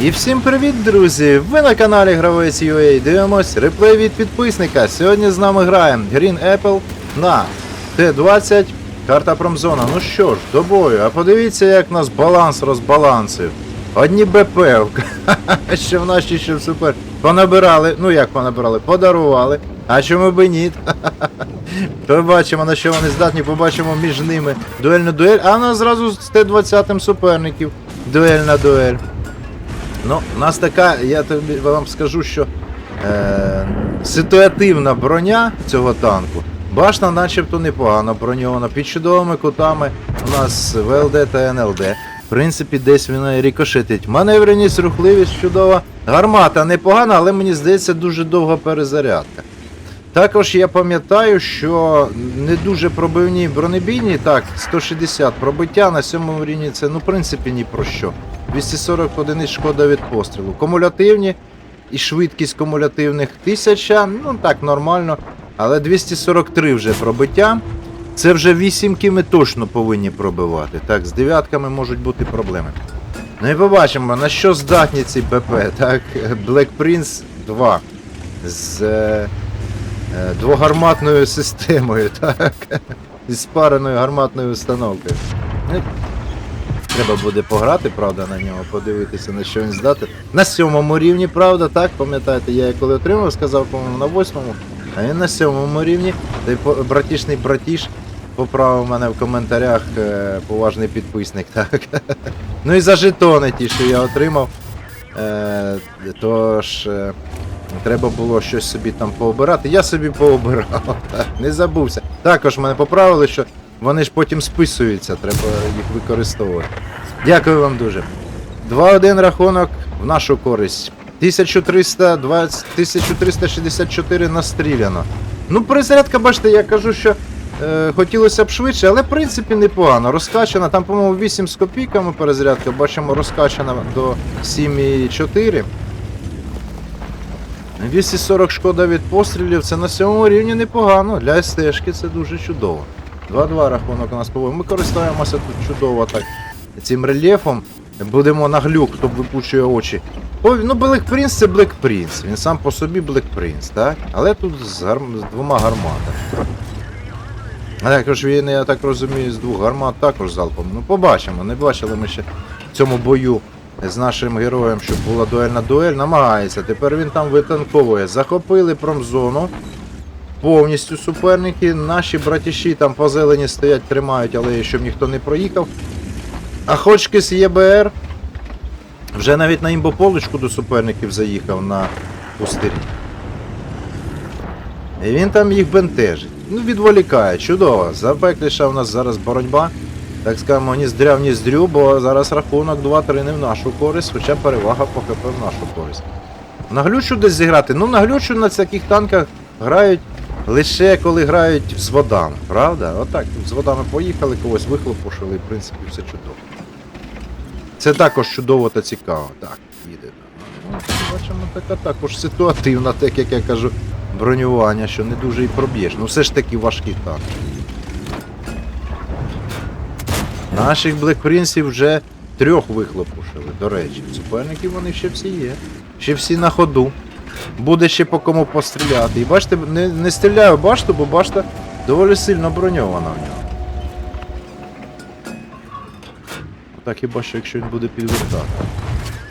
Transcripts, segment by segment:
І всім привіт, друзі! Ви на каналі Гравець UA. Дивимось реплей від підписника. Сьогодні з нами граємо Green Apple на Т-20, карта Промзона. Ну що ж, до бою. А подивіться, як нас баланс розбалансив. Одні БП, що в наші ще супер. Понабирали, ну як понабирали, подарували. А чому би ні? Побачимо, на що вони здатні, побачимо між ними дуельну дуель, а на зразу з Т-20 суперників. Дуельна дуель. Ну, у нас така, я тобі вам скажу, що е, ситуативна броня цього танку. Башна начебто непогано броньована, під чудовими кутами у нас ВЛД та НЛД. В принципі, десь вона і рікошетить. Маневреність, рухливість чудова. Гармата непогана, але мені здається дуже довга перезарядка. Також я пам'ятаю, що не дуже пробивні бронебійні, так, 160 пробиття на сьомому рівні це, ну, в принципі, ні про що. 240 одиниць шкода від пострілу. Кумулятивні і швидкість кумулятивних 1000, ну так, нормально. Але 243 вже пробиття. Це вже вісімки ми точно повинні пробивати. Так, з дев'ятками можуть бути проблеми. Ну і побачимо, на що здатні ці БП. Так, Black Prince 2 з е, двогарматною системою, так. Із спареною гарматною установкою. Ну, Треба буде пограти, правда, на нього, подивитися, на що він здатен. На сьомому рівні, правда, так, пам'ятаєте, я коли отримав, сказав, по-моєму, на восьмому, а він на сьомому рівні. Та й братішний братіш поправив мене в коментарях е, поважний підписник, так. ну і за жетони ті, що я отримав. Е, тож е, треба було щось собі там пообирати. Я собі пообирав, так, не забувся. Також мене поправили, що вони ж потім списуються, треба їх використовувати. Дякую вам дуже. 2-1 рахунок в нашу користь. 1320, 1364 настріляно. Ну, перезарядка, бачите, я кажу, що е, хотілося б швидше, але в принципі непогано. Розкачана, там, по-моєму, 8 з копійками перезарядка, бачимо, розкачана до 7,4. 240 шкода від пострілів, це на сьомому рівні непогано. Для СТшки це дуже чудово. 2-2 рахунок у нас по Ми користуємося тут чудово так цим рельєфом. Будемо на глюк, хто випучує очі. О, ну, Black Prince це Black Prince. Він сам по собі Black Prince, так? Але тут з, гарм... з двома гарматами. Також він, я так розумію, з двох гармат також залпом. Ну, побачимо. Не бачили ми ще в цьому бою з нашим героєм, щоб була дуельна дуель. Намагається. Тепер він там витанковує. Захопили промзону. Повністю суперники. Наші братіші там по зелені стоять, тримають, але щоб ніхто не проїхав. А Хочкіс ЄБР вже навіть на імбополочку до суперників заїхав на пустирі. І він там їх бентежить. Ну, відволікає, чудово. Запекліша у нас зараз боротьба. Так скажемо, ні здря ні здрю, бо зараз рахунок 2-3 не в нашу користь, хоча перевага по ХП в нашу користь. На глючу десь зіграти. Ну, на глючу на таких танках грають лише коли грають з водами, правда? Отак, з водами поїхали, когось вихлопушили, і в принципі все чудово. Це також чудово та цікаво. Так, їде. Ну, бачимо, така також ситуативна, так як я кажу, бронювання, що не дуже і проб'єш. Ну все ж таки важкий танк. Наших блекпринсів вже трьох вихлопушили, до речі. Суперників вони ще всі є. Ще всі на ходу. Буде ще по кому постріляти. І бачите, не, не стріляю башту, бо башта доволі сильно броньована в нього. Так хіба що якщо він буде підвертати.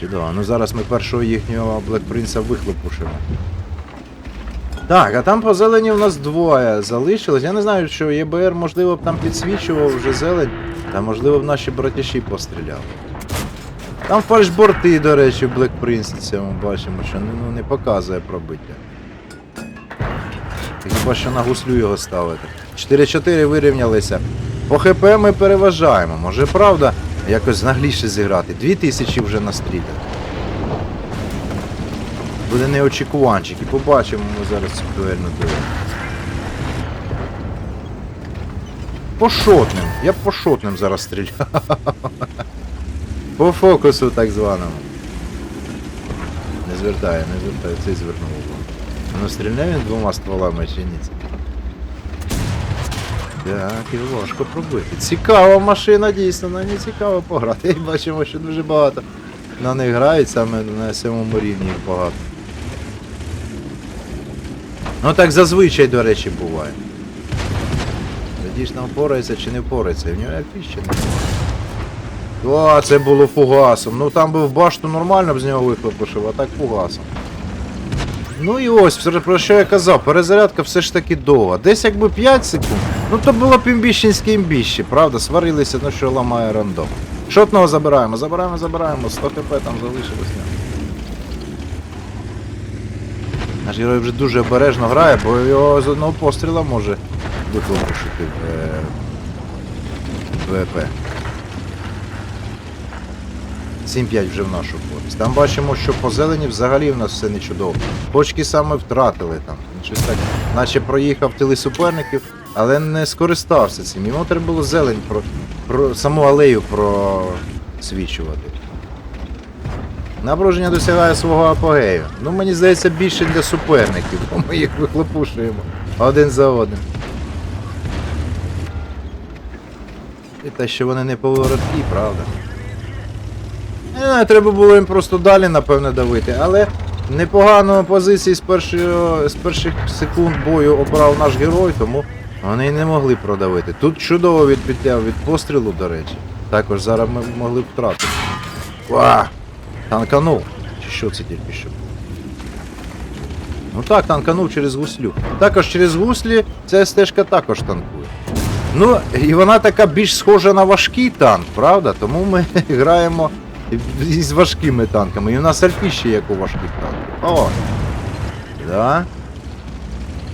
Чудово. Ну зараз ми першого їхнього Блекпринса вихлопушимо. Так, а там по зелені у нас двоє залишилось. Я не знаю, що ЄБР, можливо, б там підсвічував вже зелень, та можливо б наші братіші постріляли. Там фальшборти, до речі, в Black Prince цьому бачимо, що ну, не показує пробиття. Хіба що на гуслю його ставити. 4-4 вирівнялися. По ХП ми переважаємо. Може правда якось нагліше зіграти. 2000 вже настріляли. Буде неочікуванчик і побачимо ми зараз цю дуельну дуель. По шотним. Я б по шотним зараз стріляв. По фокусу так званому. Не звертає, не звертає, цей звернув увагу. Ну стрільне він двома стволами чи ні? Так, і важко пробити. Цікава машина, дійсно, на ній цікаво пограти. І бачимо, що дуже багато на них грають саме на сьомому рівні їх багато. Ну так зазвичай, до речі, буває. Тоді ж нам впорається чи не впорається, і в нього фіща не О, це було фугасом. Ну там би в башту нормально б з нього вихлопушив, а так фугасом. Ну і ось, про що я казав, перезарядка все ж таки довга. Десь якби 5 секунд, ну то було б імбіщенське імбіще, правда? Сварилися, ну що ламає рандом. Шотного забираємо, забираємо, забираємо, 100 хп там залишилось. Наш герой вже дуже обережно грає, бо його з одного постріла може вихлопушити в е, ВП. 7-5 вже в нашу користь. Там бачимо, що по зелені взагалі в нас все не чудово. Почки саме втратили там. Щось так, наче проїхав тили суперників, але не скористався цим. Йому треба було зелень про, про саму алею просвічувати. Напруження досягає свого апогею. Ну, мені здається, більше для суперників, бо ми їх вихлопушуємо один за одним. І те, що вони не повороткі, правда. Не знаю, треба було їм просто далі, напевне, давити, але непогано позиції з, першого, з перших секунд бою обрав наш герой, тому вони й не могли продавити. Тут чудово відбиття від пострілу, до речі. Також зараз ми могли б втратити. Ва! Танканув. Чи що це тільки що? Ну так, танканув через гуслю. Також через гуслі ця стежка також танкує. Ну, і вона така більш схожа на важкий танк, правда? Тому ми граємо із важкими танками. І у нас альфіші, як у важких танків. О! Да.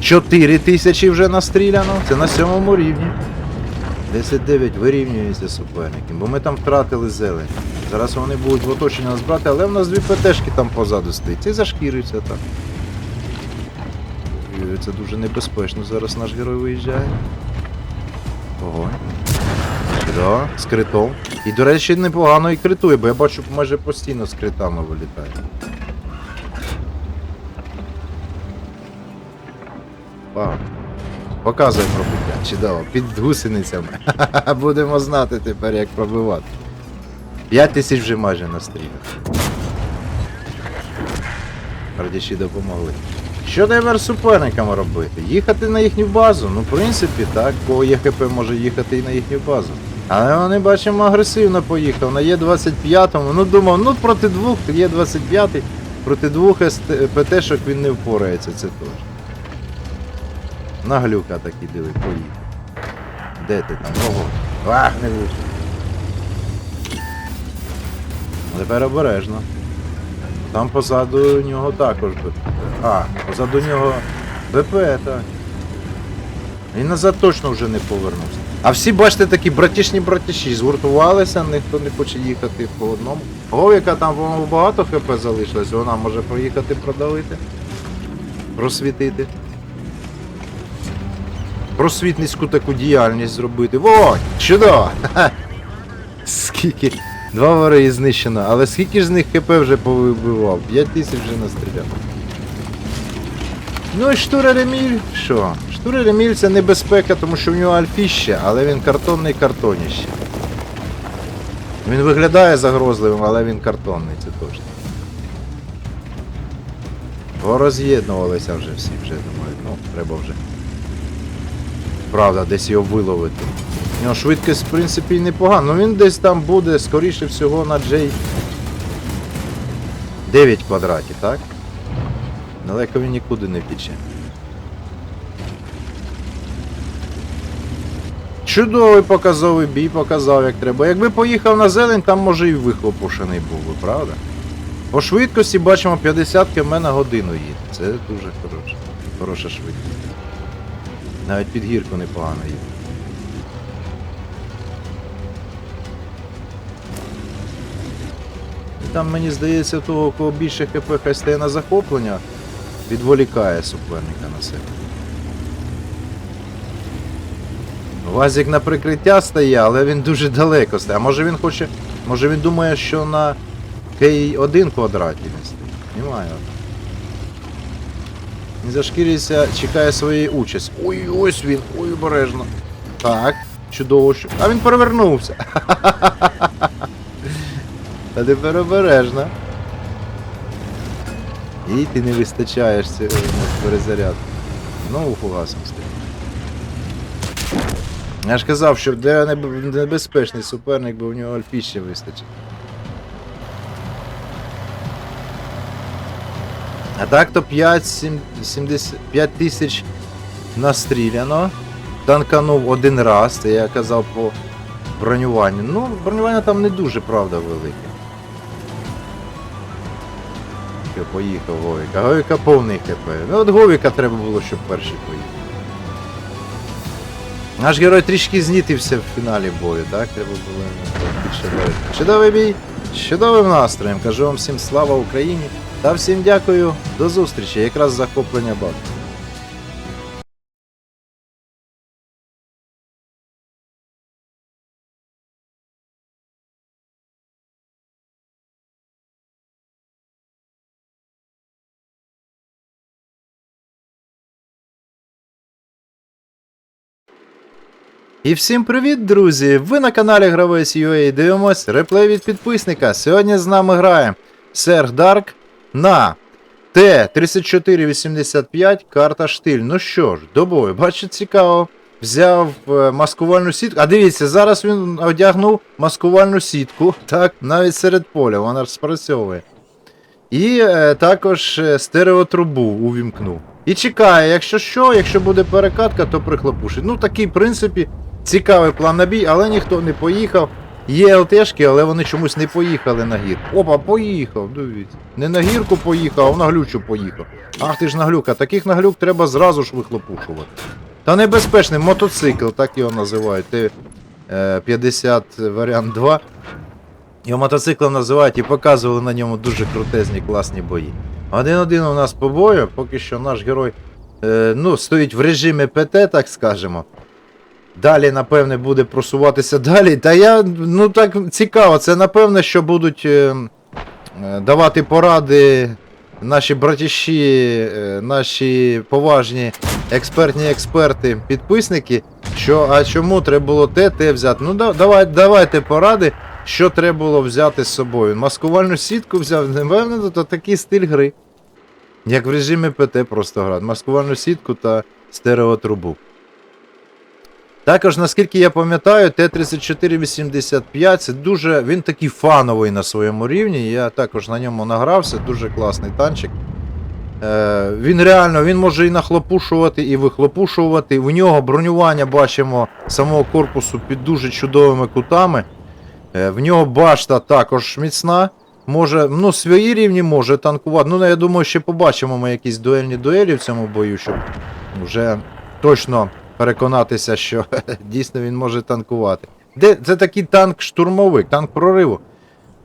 4 тисячі вже настріляно. Це на сьомому рівні. 10-9 вирівнюється суперники, бо ми там втратили зелень. Зараз вони будуть в оточенні нас брати, але в нас дві ПТшки там позаду стоїть. І зашкірюється так. Це дуже небезпечно. Зараз наш герой виїжджає. Ого. Да, з критом. І, до речі, непогано і критує, бо я бачу майже постійно з критами вилітає. Вау. Показує пробиття. Чудово, під гусеницями. Будемо знати тепер, як пробивати. 5 тисяч вже майже настріляно. Радіші допомогли. Що тепер суперникам робити? Їхати на їхню базу? Ну, в принципі, так, кого є ХП може їхати і на їхню базу. Але вони, бачимо, агресивно поїхав. На Є25, ну думав, ну проти двох, Є25, проти двох ПТшок він не впорається, це точно. На глюка такий диви, поїхав. Де ти там? Ого. Ах, не влучив. Тепер обережно. Там позаду нього також БП. А, позаду нього БП, так. Він назад точно вже не повернувся. А всі, бачите, такі братішні братіші згуртувалися, ніхто не хоче їхати по одному. О, яка там багато ХП залишилось, вона може проїхати продавити. Просвітити. Просвітницьку таку діяльність зробити. Во! Чудово! Скільки. Два вари знищено, але скільки ж з них ХП вже повибивав? 5 тисяч вже настріляв. Ну і штурер Еміль, що? Штурер Еміль це небезпека, тому що в нього альфіще, але він картонний картоніще. Він виглядає загрозливим, але він картонний, це точно. Пороз'єднувалися вже всі, вже думаю, ну, треба вже. Правда, десь його виловити. У нього швидкість, в принципі, непогана. Ну він десь там буде, скоріше всього, на J 9 квадратів, так? Далеко він нікуди не втіче. Чудовий показовий бій показав, як треба. Якби поїхав на зелень, там може і вихлопушений був би, правда? По швидкості бачимо 50 км на годину їде. Це дуже хороше. Хороша швидкість. Навіть під гірку непогано їде. Там мені здається, того, кого більше хп хай стає на захоплення, відволікає суперника на себе. Вазик на прикриття стає, але він дуже далеко стає. А може він хоче. Може він думає, що на К1 квадраті він стоїть. Немає. Він зашкірюється, чекає своєї участі. Ой, ось він, ой, обережно. Так, чудово, що. А він перевернувся. А тепер обережно. І ти не вистачаєш перезаряд. Знову фугасом стоїть. Я ж казав, що де небезпечний суперник, бо в нього альфіще вистачить. А так то 5, 7, 70, 5 тисяч настріляно. Танканув один раз, це я казав по бронюванню. Ну, бронювання там не дуже, правда, велике. Що, поїхав Говіка. Говіка повний ХП. Ну от Говіка треба було, щоб перший поїхав. Наш герой трішки знітився в фіналі бою, так? Треба було більше дати. Чудовий бій, чудовим настроєм. Кажу вам всім слава Україні та всім дякую. До зустрічі. Якраз захоплення бак. І всім привіт, друзі! Ви на каналі Гравець UA дивимось реплей від підписника. Сьогодні з нами грає Серг Дарк на Т-3485 карта штиль. Ну що ж, до бою, бачите, цікаво. Взяв е, маскувальну сітку. А дивіться, зараз він одягнув маскувальну сітку, так, навіть серед поля, вона спрацьовує. І е, також е, стереотрубу увімкнув. І чекає, якщо що, якщо буде перекатка, то прихлопушить. Ну такий, в принципі, цікавий план на бій, але ніхто не поїхав. Є ЛТшки, але вони чомусь не поїхали на гір. Опа, поїхав, дивіться. Не на гірку поїхав, а на глючу поїхав. Ах ти ж наглюка, таких наглюк треба зразу ж вихлопушувати. Та небезпечний мотоцикл, так його називають. Т-50 варіант 2. Його мотоциклом називають і показували на ньому дуже крутезні класні бої. Один-один у нас по бою, поки що наш герой е, ну, стоїть в режимі ПТ, так скажемо. Далі, напевне, буде просуватися далі. Та я, ну так цікаво, це напевне, що будуть е, е, давати поради наші братіші, е, наші поважні експертні експерти, підписники, що а чому треба було те, те взяти. Ну да, давай, давайте поради, що треба було взяти з собою. Маскувальну сітку взяв, напевно, то такий стиль гри. Як в режимі ПТ просто грати. Маскувальну сітку та стереотрубу. Також, наскільки я пам'ятаю, Т-3485 це дуже. Він такий фановий на своєму рівні. Я також на ньому награвся, дуже класний танчик. Е, він реально він може і нахлопушувати, і вихлопушувати. У нього бронювання бачимо самого корпусу під дуже чудовими кутами. Е, в нього башта також міцна. Може, ну, свої рівні може танкувати. Ну, я думаю, ще побачимо ми якісь дуельні дуелі в цьому бою, щоб вже точно переконатися, що дійсно він може танкувати. Де, це такий танк-штурмовик, танк прориву.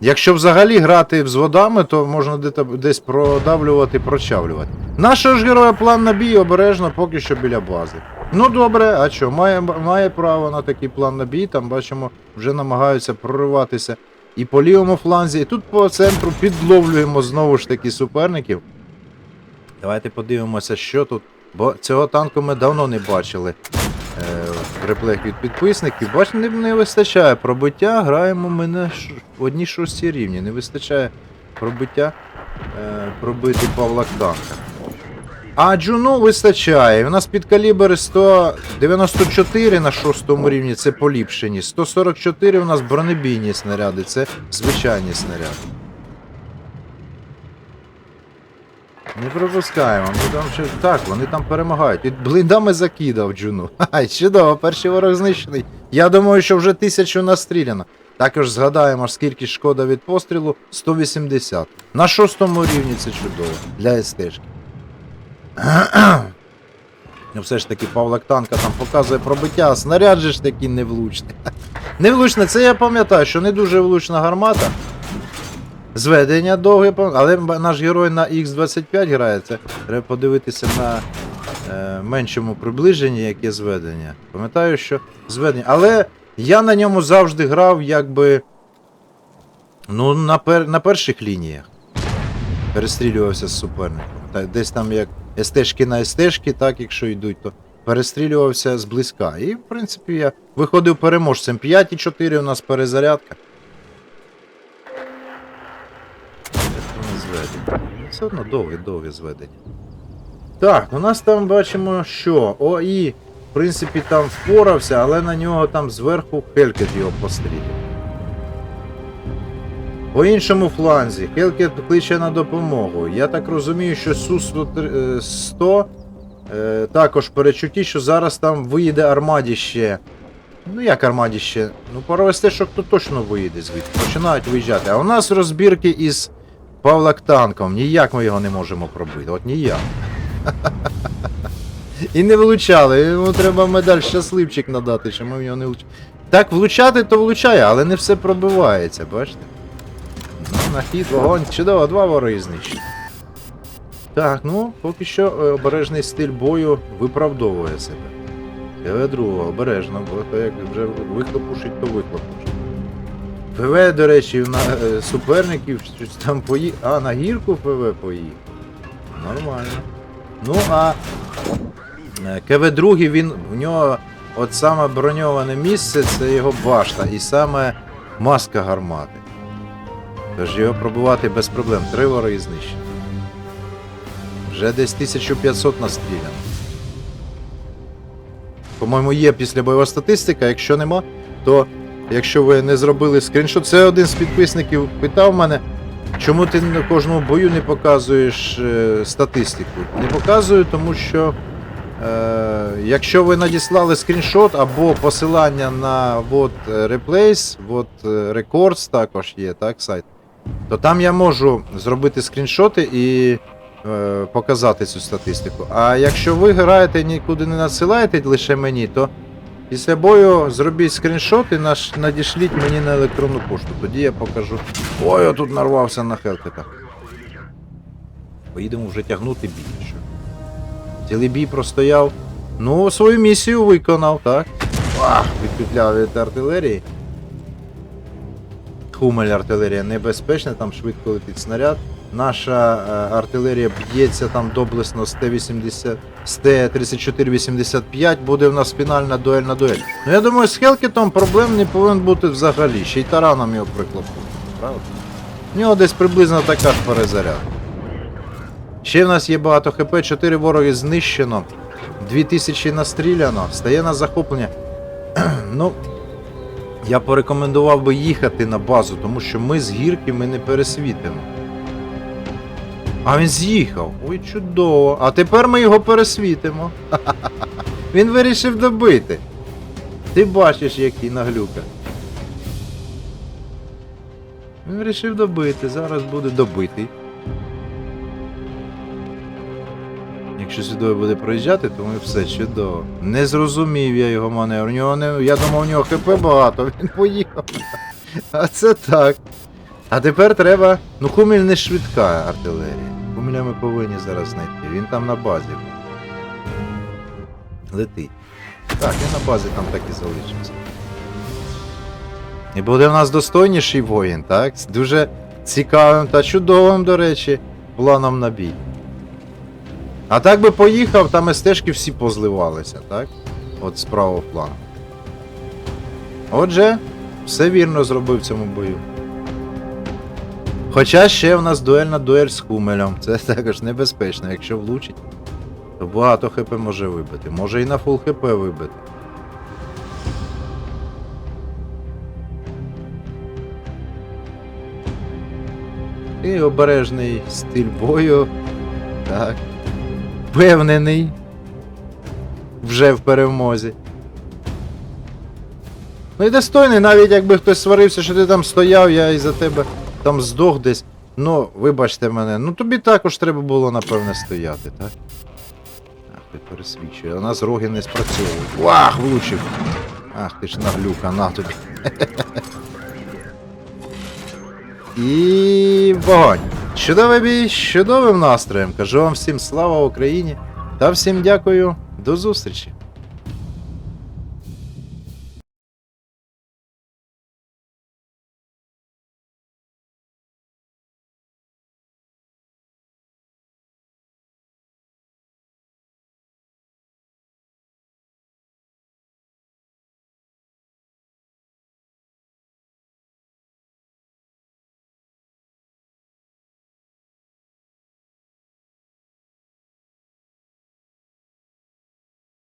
Якщо взагалі грати взводами, то можна десь продавлювати, прочавлювати. Нашого ж героя план на бій обережно поки що біля бази. Ну добре, а що, має, має право на такий план на бій, там бачимо, вже намагаються прориватися і по лівому фланзі, і тут по центру підловлюємо знову ж таки суперників. Давайте подивимося, що тут. Бо цього танку ми давно не бачили е, в реплеях від підписників. Бачите, не, не вистачає пробиття, граємо ми на ш... одній шостій рівні. Не вистачає пробиття е, пробити Павла Танка. А Джуну вистачає. У нас під калібр 194 на шостому рівні це поліпшені. 144 у нас бронебійні снаряди, це звичайні снаряди. Не пропускаємо. Ми там ще... Так, вони там перемагають. Від блиндами закидав Джуну. Ай, чудово, перший ворог знищений. Я думаю, що вже тисячу настріляно. Також згадаємо, скільки шкода від пострілу 180. На шостому рівні це чудово. Для СТшки. Ну все ж таки Павлак танка там показує пробиття, а снаряд же ж такий невлучний. Невлучне, це я пам'ятаю, що не дуже влучна гармата. Зведення довге, але наш герой на Х25 грає. Це треба подивитися на е, меншому приближенні, яке зведення. Пам'ятаю, що зведення. Але я на ньому завжди грав якби. Ну, на, пер, на перших лініях. Перестрілювався з суперником. Та, десь там як СТшки на СТшки, так, якщо йдуть, то перестрілювався зблизька. І, в принципі, я виходив переможцем. 5,4 у нас перезарядка. Зведення. Все одно довгі, довгі зведення. Так, у нас там бачимо, що ОІ, в принципі, там впорався, але на нього там зверху Хелькет його пострілює. По іншому фланзі Хелкет кличе на допомогу. Я так розумію, що Су-100 е, також перечутті, що зараз там виїде армаді ще. Ну як армаді ще? Ну, провести, що хто точно виїде звідти. Починають виїжджати. А у нас розбірки із Павлактанком. Ніяк ми його не можемо пробити. От ніяк. І не влучали. Йому треба медаль щасливчик надати, що ми в нього не влучали. Так, влучати то влучає, але не все пробивається, бачите? Ну, на хід, вогонь, чудово, два вороги знищені. Так, ну, поки що е, обережний стиль бою виправдовує себе. ПВ другого, обережно, бо то як вже вихлопушить, то вихлопушить. ПВ, до речі, на е, суперників щось там пої... А, на гірку ПВ поїхав. Нормально. Ну, а е, КВ другий, він в нього от саме броньоване місце, це його башта і саме маска гармати. Тож його пробувати без проблем. Три вороги знищені. Вже десь 1500 настріляно. По-моєму, є післябойова статистика. Якщо нема, то якщо ви не зробили скріншот, це один з підписників питав мене, чому ти на кожному бою не показуєш е, статистику. Не показую, тому що е, якщо ви надіслали скріншот або посилання на вот е, Replace, вот е, Records також є, так, сайт, то там я можу зробити скріншоти і е, показати цю статистику. А якщо ви граєте і нікуди не надсилаєте лише мені, то після бою зробіть скріншот і наш, надішліть мені на електронну пошту. Тоді я покажу. Ой, я тут нарвався на хелкетах. Поїдемо вже тягнути. Що? Цілий бій простояв. Ну, свою місію виконав, так? Ах, відпетляв від артилерії. Хумель артилерія небезпечна, там швидко летить снаряд. Наша е, артилерія б'ється там доблесно з Т-80, з Т-34-85, буде в нас фінальна дуельна дуель. Ну я думаю, з Хелкетом проблем не повинен бути взагалі, ще й тараном його приклопити, правда? В нього десь приблизно така ж перезарядка. Ще в нас є багато ХП, 4 вороги знищено, 2000 настріляно, стає на захоплення. ну, я порекомендував би їхати на базу, тому що ми з гірки ми не пересвітимо. А він з'їхав. Ой, чудово. А тепер ми його пересвітимо. Він вирішив добити. Ти бачиш, який наглюка. Він вирішив добити, зараз буде добитий. Якщо сюди буде проїжджати, то ми все чудово. Не зрозумів я його маневр. Нього не... Я думав, у нього ХП багато, він поїхав. А це так. А тепер треба. Ну, Хуміль не швидка артилерія. Хуміля ми повинні зараз знайти. Він там на базі. Летить. Так, він на базі там так і залишився. І буде в нас достойніший воїн, так? З дуже цікавим та чудовим, до речі, планом на бій. А так би поїхав, там стежки всі позливалися, так? От з правого плану. Отже, все вірно зробив в цьому бою. Хоча ще в нас дуельна дуель з Хумелем. Це також небезпечно. Якщо влучить, то багато ХП може вибити. Може і на фул ХП вибити. І обережний стиль бою. Так. Впевнений. Вже в перемозі. Ну і достойний, навіть якби хтось сварився, що ти там стояв, я із-за тебе там здох десь. Ну, вибачте мене, ну тобі також треба було, напевне, стояти, так? Ах, ти пересвічує. У нас роги не спрацьовують. Вах, влучив. Ах, ти ж наглюка, на тобі. І вогонь. Чудовий бій, з чудовим настроєм. Кажу вам всім слава Україні та всім дякую. До зустрічі!